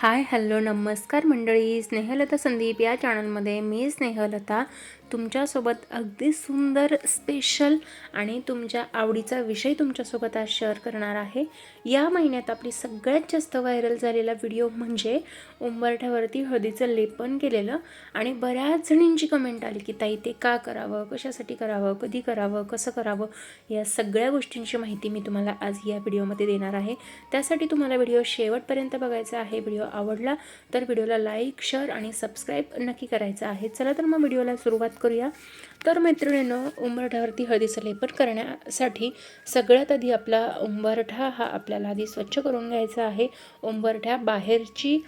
Hi hello नमस्कार मंडळी. स्नेहलता संदीप या चॅनलमध्ये मी स्नेहलता. तुमच्यासोबत अगदी सुंदर स्पेशल आणि तुमच्या आवडीचा विषय तुमच्यासोबत आज शेअर करणार आहे. या महिन्यात आपली सगळ्यात जास्त व्हायरल झालेला व्हिडिओ म्हणजे उंबरठ्यावरती हळदीचं लेपन केलेलं आणि बऱ्याच जणींची कमेंट आली की ताई ते का करावं? कशासाठी करावं? कधी करावं? कसं करावं? या सगळ्या गोष्टींची माहिती मी तुम्हाला आज या व्हिडिओमध्ये देणार आहे. त्यासाठी तुम्हाला व्हिडिओ शेवटपर्यंत बघायचा आहे व्हिडिओ आवडला तर व्हिडिओला लाईक शेअर आणि सबस्क्राईब नक्की करायचं आहे. चला तर मग व्हिडिओला सुरुवात करूया. तर मैत्रिणीनं उंबरठ्यावरती हळदीचं लेपन करण्यासाठी सगळ्यात आधी आपला उंबरठा हा आपल्याला आधी स्वच्छ करून घ्यायचा आहे. उंबरठ्या बाहेरची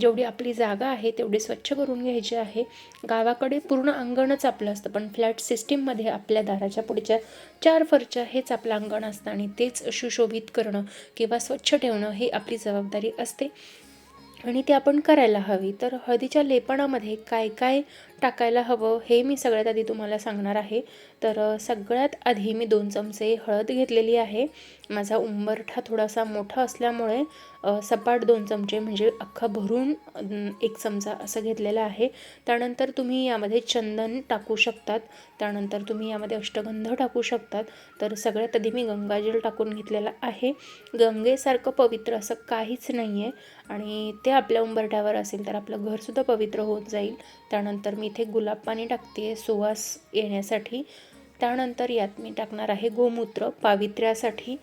जेवढी आपली जागा आहे तेवढी स्वच्छ करून घ्यायची आहे. गावाकडे पूर्ण अंगणच आपलं असतं पण फ्लॅट सिस्टीममध्ये आपल्या दाराच्या पुढच्या चार फरच्या हेच आपलं अंगण असतं आणि तेच सुशोभित करणं किंवा स्वच्छ ठेवणं हे आपली जबाबदारी असते. आणि ते आपण करायला हवी. तर हळदीच्या लेपणामध्ये काय काय टाकायला हवं हे मी सगळ्यात आधी तुम्हाला सांगणार आहे. तर सगळ्यात आधी मी दोन चमचे हळद घेतलेली आहे. माझा उंबरठा थोडासा मोठा असल्यामुळे सपाट दोन चमचे म्हणजे अख्खा भरून एक चमचा असं घेतलेला आहे. त्यानंतर तुम्ही यामध्ये चंदन टाकू शकतात. त्यानंतर तुम्ही यामध्ये अष्टगंध टाकू शकतात. तर सगळ्यात आधी मी गंगाजल टाकून घेतलेला आहे. गंगेसारखं पवित्र असं काहीच नाही आहे आणि ते आपल्या उंबरठ्यावर असेल तर आपलं घरसुद्धा पवित्र होत जाईल. त्यानंतर मी इथे गुलाब पाणी टाकते सुवास येण्यासाठी. त्यानंतर यात मी टाकणार आहे गोमूत्र पावित्र्यासाठी.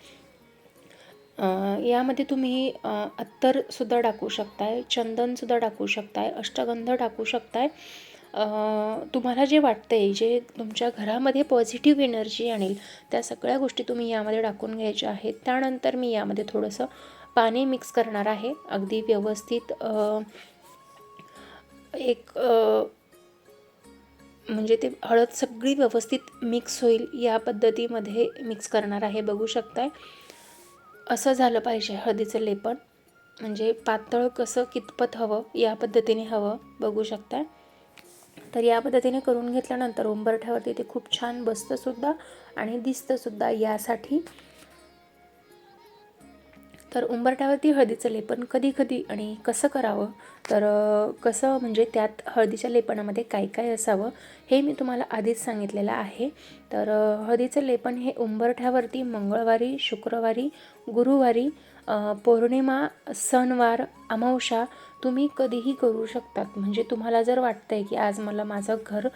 यामध्ये तुम्ही अत्तरसुद्धा टाकू शकताय चंदनसुद्धा टाकू शकताय अष्टगंध टाकू शकताय. तुम्हाला जे वाटतंय जे तुमच्या घरामध्ये पॉझिटिव्ह एनर्जी आणेल त्या सगळ्या गोष्टी तुम्ही यामध्ये टाकून घ्यायच्या आहेत. त्यानंतर मी यामध्ये थोडंसं पाणी मिक्स करणार आहे. अगदी व्यवस्थित एक म्हणजे ते हळद सगळी व्यवस्थित मिक्स होईल या पद्धतीमध्ये मिक्स करणार आहे. बघू शकताय. असं झालं पाहिजे हळदीचं लेपण. म्हणजे पातळ कसं कितपत हवं या पद्धतीने हवं बघू शकताय. तर या पद्धतीने करून घेतल्यानंतर उंबरठ्यावरती ते खूप छान बसतंसुद्धा आणि दिसतंसुद्धा यासाठी. तर उंबरठ्यावरती हळदीचं लेपन कधी कधी आणि कसं करावं? तर कसं म्हणजे त्यात हळदीच्या लेपनामध्ये काय काय असावं हे मी तुम्हाला आधीच सांगितलेलं आहे. तर हळदीचं लेपन हे उंबरठ्यावरती मंगळवारी शुक्रवारी गुरुवारी पौर्णिमा सणवार अमावशा तुम्ही कधीही करू शकतात. म्हणजे तुम्हाला जर वाटतंय की आज मला माझं घर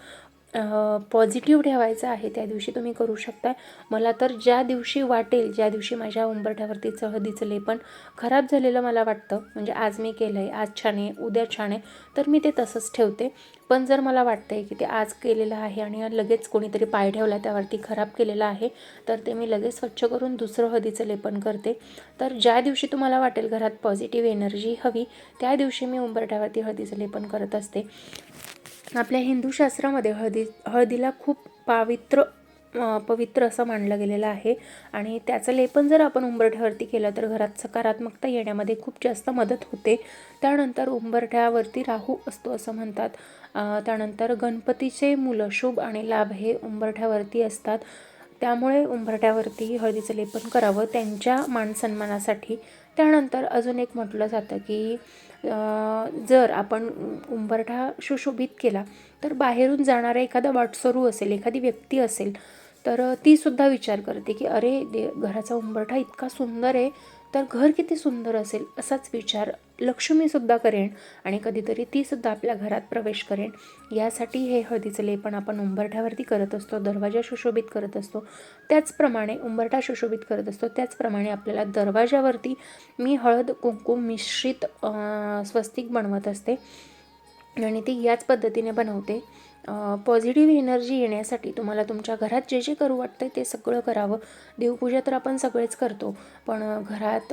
पॉझिटिव्ह ठेवायचं आहे त्या दिवशी तुम्ही करू शकता मला तर ज्या दिवशी वाटेल ज्या दिवशी माझ्या उंबरठ्यावरती हळदीचं लेपन खराब झालेलं मला वाटतं म्हणजे आज मी केलं आहे आज छान आहे उद्या छान आहे तर मी ते तसंच ठेवते. पण जर मला वाटतं आहे की ते आज केलेलं आहे आणि लगेच कोणीतरी पाय ठेवला त्यावरती खराब केलेलं आहे तर ते मी लगेच स्वच्छ करून दुसरं हळदीचं लेपन करते. तर ज्या दिवशी तुम्हाला वाटेल घरात पॉझिटिव्ह एनर्जी हवी त्या दिवशी मी उंबरठ्यावरती हळदीचं लेपन करत असते. आपल्या हिंदू शास्त्रामध्ये हळदी हळदीला खूप पावित्र पवित्र असं मानलं गेलेलं आहे. आणि त्याचं लेपन जर आपण उंबरठ्यावरती केलं तर घरात सकारात्मकता येण्यामध्ये खूप जास्त मदत होते. त्यानंतर उंबरठ्यावरती राहू असतो असं म्हणतात. त्यानंतर गणपतीचे मुलं शुभ आणि लाभ हे उंबरठ्यावरती असतात. त्यामुळे उंबरठ्यावरती हळदीचं लेपन करावं. त्यांच्या मानसन्मानासाठी त्यानंतर अजून एक म्हटलं जातं की जर आपण उंबरठा सुशोभित केला तर बाहेरून जाणारा एखादा वाटसरू असेल एखादी व्यक्ती असेल तर तीसुद्धा विचार करते की अरे दे घराचा उंबरठा इतका सुंदर आहे तर घर किती सुंदर असेल असाच विचार लक्ष्मीसुद्धा करेन आणि कधीतरी तीसुद्धा आपल्या घरात प्रवेश करेन. यासाठी हे हळदीचं लेपन आपण उंबरठ्यावरती करत असतो दरवाजा सुशोभित करत असतो. त्याचप्रमाणे उंबरठा सुशोभित करत असतो. त्याचप्रमाणे आपल्याला दरवाजावरती मी हळद कुंकुम मिश्रित स्वस्तिक बनवत असते. आणि ती याच पद्धतीने बनवते. पॉझिटिव्ह एनर्जी येण्यासाठी तुम्हाला तुमच्या घरात जे जे करू वाटतं ते सगळं करावं. देवपूजा तर आपण सगळेच करतो पण घरात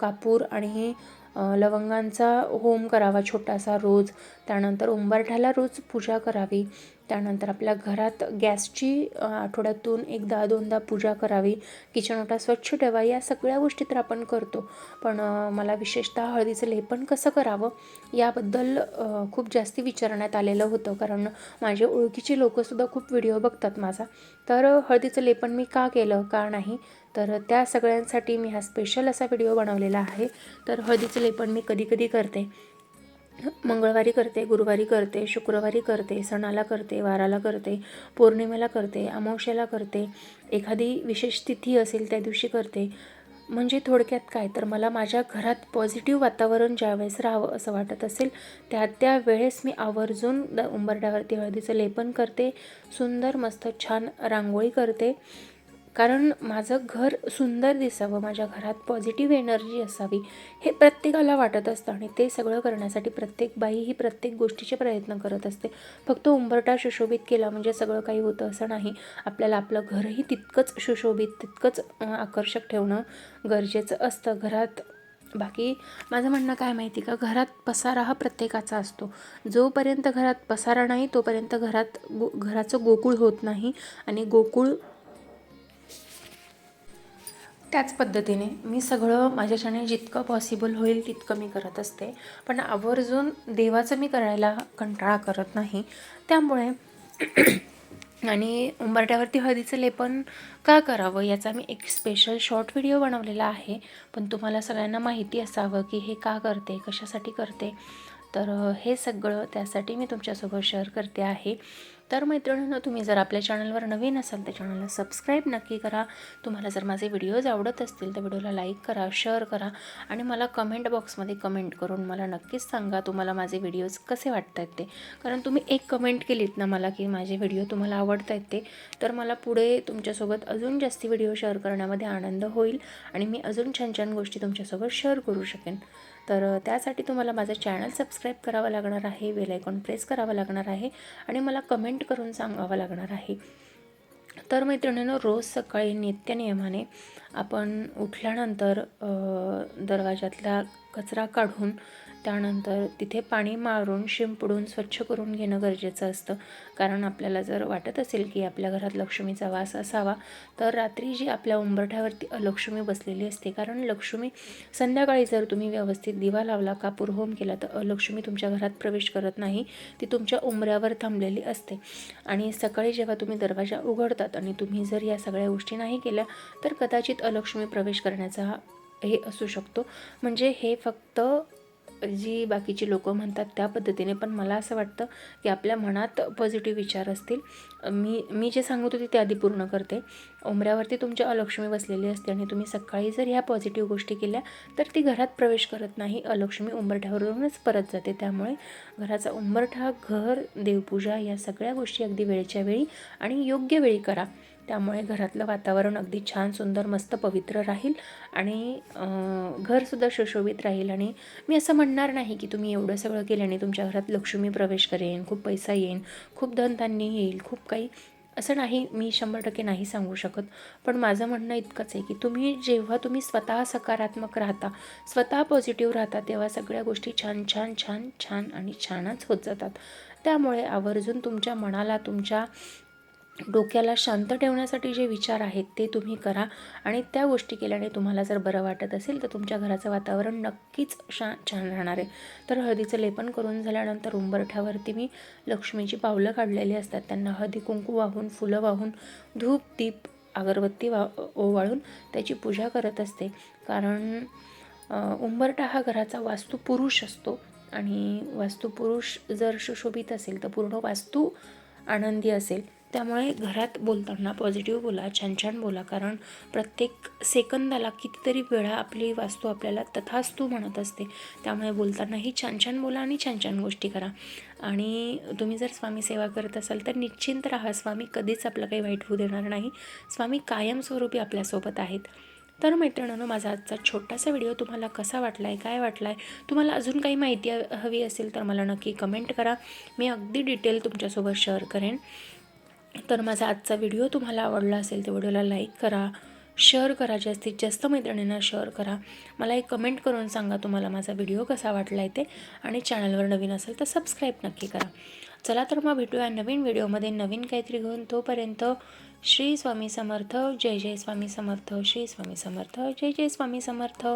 कापूर आणि लवंगांचा होम करावा छोटासा रोज. त्यानंतर उंबरठ्याला रोज पूजा करावी. त्यानंतर आपल्या घरात गॅसची आठवड्यातून एकदा दोनदा पूजा करावी किचन ओटा स्वच्छ ठेवा या सगळ्या गोष्टी तर आपण करतो. पण मला विशेषतः हळदीचं लेपन कसं करावं याबद्दल खूप जास्ती विचारण्यात आलेलं होतं. कारण माझे ओळखीचे लोकंसुद्धा खूप व्हिडिओ बघतात माझा. तर हळदीचं लेपन मी का केलं का नाही तर त्या सगळ्यांसाठी मी हा स्पेशल असा व्हिडिओ बनवलेला आहे. तर हळदीचं लेपन मी कधी कधी करते. मंगळवारी करते गुरुवारी करते शुक्रवारी करते सणाला करते वाराला करते पौर्णिमेला करते अमावश्याला करते. एखादी विशेष तिथी असेल त्या दिवशी करते. म्हणजे थोडक्यात काय? तर मला माझ्या घरात पॉझिटिव्ह वातावरण ज्यावेळेस राहावं असं वाटत असेल त्या त्या वेळेस मी आवर्जून द उंबरड्यावरती हळदीचं लेपन करते सुंदर मस्त छान रांगोळी करते. कारण माझं घर सुंदर दिसावं माझ्या घरात पॉझिटिव्ह एनर्जी असावी हे प्रत्येकाला वाटत असतं आणि ते सगळं करण्यासाठी प्रत्येक बाई ही प्रत्येक गोष्टीचे प्रयत्न करत असते. फक्त उंबरटा सुशोभित केला म्हणजे सगळं काही होतं असं नाही. आपल्याला आपलं घरही तितकंच सुशोभित तितकंच आकर्षक ठेवणं गरजेचं असतं. घरात बाकी माझं म्हणणं काय माहिती का? घरात पसारा हा प्रत्येकाचा असतो. जोपर्यंत घरात पसारा नाही तोपर्यंत घरात गो घराचं गोकुळ होत नाही आणि गोकुळ त्याच पद्धतीने मी सगळं माझ्याच्याने जितकं पॉसिबल होईल तितकं मी करत असते. पण आवर्जून देवाचं मी करायला कंटाळा करत नाही. त्यामुळे आणि उंबरट्यावरती हळदीचं लेपन का करावं याचा मी एक स्पेशल शॉर्ट व्हिडिओ बनवलेला आहे. पण तुम्हाला सगळ्यांना माहिती असावं की हे का करते कशासाठी करते. तर हे सगळं त्यासाठी मी तुमच्यासोबत शेअर करते आहे. तर मैत्रिणींनो तुम्ही जर आपल्या चॅनलवर नवीन असाल तर चॅनलला सबस्क्राईब नक्की करा. तुम्हाला जर माझे व्हिडिओज आवडत असतील तर व्हिडिओला लाईक करा शेअर करा आणि मला कमेंट बॉक्समध्ये कमेंट करून मला नक्कीच सांगा तुम्हाला माझे व्हिडिओज कसे वाटत आहेत ते. कारण तुम्ही एक कमेंट केलीत ना मला की माझे व्हिडिओ तुम्हाला आवडत आहेत ते तर मला पुढे तुमच्यासोबत अजून जास्ती व्हिडिओ शेअर करण्यामध्ये आनंद होईल आणि मी अजून छान छान गोष्टी तुमच्यासोबत शेअर करू शकेन. तर त्यासाठी तुम्हाला माझं चॅनल सबस्क्राईब करावं लागणार आहे वेलायकॉन प्रेस करावं लागणार आहे आणि मला कमेंट करून सांगावं लागणार आहे. तर मैत्रिणीनं रोज सकाळी नित्यनियमाने आपण उठल्यानंतर दरवाजातला कचरा काढून त्यानंतर तिथे पाणी मारून शिंपडून स्वच्छ करून घेणं गरजेचं असतं. कारण आपल्याला जर वाटत असेल की आपल्या घरात लक्ष्मीचा वास असावा तर रात्री जी आपल्या उंबरठ्यावरती अलक्ष्मी बसलेली असते. कारण लक्ष्मी संध्याकाळी जर तुम्ही व्यवस्थित दिवा लावला कापूर होम केला तर अलक्ष्मी तुमच्या घरात प्रवेश करत नाही. ती तुमच्या उंबऱ्यावर थांबलेली असते. आणि सकाळी जेव्हा तुम्ही दरवाजा उघडतात आणि तुम्ही जर या सगळ्या गोष्टी नाही केल्या तर कदाचित अलक्ष्मी प्रवेश करण्याचा हा- हे असू शकतो. म्हणजे हे फक्त जी बाकीची लोकं म्हणतात त्या पद्धतीने पण मला असं वाटतं की आपल्या मनात पॉझिटिव्ह विचार असतील. मी मी जे सांगत होते ते आधी पूर्ण करते. उमऱ्यावरती तुमच्या अलक्ष्मी बसलेली असते आणि तुम्ही सकाळी जर ह्या पॉझिटिव्ह गोष्टी केल्या तर ती घरात प्रवेश करत नाही. अलक्ष्मी उंबरठ्यावरूनच परत जाते. त्यामुळे घराचा उंबरठा घर देवपूजा या सगळ्या गोष्टी अगदी वेळच्या वेळी आणि योग्य वेळी करा. त्यामुळे घरातलं वातावरण अगदी छान सुंदर मस्त पवित्र राहील आणि घरसुद्धा सुशोभित राहील. आणि मी असं म्हणणार नाही की तुम्ही एवढं सगळं केल्याने तुमच्या घरात लक्ष्मी प्रवेश करेन खूप पैसा येईन खूप धनधान्य येईल खूप काही असं नाही मी शंभर टक्के नाही सांगू शकत. पण माझं म्हणणं इतकंच आहे की तुम्ही जेव्हा तुम्ही स्वतः सकारात्मक राहता स्वतः पॉझिटिव्ह राहता तेव्हा सगळ्या गोष्टी छान छान छान छान आणि छानच होत जातात. त्यामुळे आवर्जून तुमच्या मनाला तुमच्या डोक्याला शांत ठेवण्यासाठी जे विचार आहेत ते तुम्ही करा आणि त्या गोष्टी केल्याने तुम्हाला जर बरं वाटत असेल तर तुमच्या घराचं वातावरण नक्कीच शा छान राहणार आहे. तर हळदीचं लेपन करून झाल्यानंतर उंबरठ्यावरती मी लक्ष्मीची पावलं काढलेली असतात. त्यांना हळदी कुंकू वाहून फुलं वाहून धूप दीप अगरबत्ती वा ओवाळून त्याची पूजा करत असते. कारण उंबरठा हा घराचा वास्तुपुरुष असतो आणि वास्तुपुरुष जर सुशोभित असेल तर पूर्ण वास्तू आनंदी असेल. त्यामुळे घरात बोलताना पॉझिटिव्ह बोला छान छान बोला कारण प्रत्येक सेकंदाला कितीतरी वेळा आपली वास्तू आपल्याला तथास्तू म्हणत असते. त्यामुळे बोलतानाही छान छान बोला आणि छान छान गोष्टी करा. आणि तुम्ही जर स्वामी सेवा करत असाल तर निश्चिंत राहा स्वामी कधीच आपलं काही वाईट होऊ देणार नाही. स्वामी कायमस्वरूपी आपल्यासोबत आहेत. तर मैत्रिणीनं माझा आजचा छोटासा व्हिडिओ तुम्हाला कसा वाटला आहे काय वाटला आहे तुम्हाला अजून काही माहिती हवी असेल तर मला नक्की कमेंट करा. मी अगदी डिटेल तुमच्यासोबत शेअर करेन. तर माझा आजचा व्हिडिओ तुम्हाला आवडला असेल तर व्हिडिओला लाईक करा शेअर करा जास्तीत जास्त मैत्रिणींना शेअर करा. मला एक कमेंट करून सांगा तुम्हाला माझा व्हिडिओ कसा वाटला आहे ते आणि चॅनलवर नवीन असेल तर सबस्क्राईब नक्की करा. चला तर मग भेटूया नवीन व्हिडिओमध्ये. नवीन काहीतरी घेऊन तोपर्यंत श्री स्वामी समर्थ. जय जय स्वामी समर्थ. श्री स्वामी समर्थ. जय जय स्वामी समर्थ.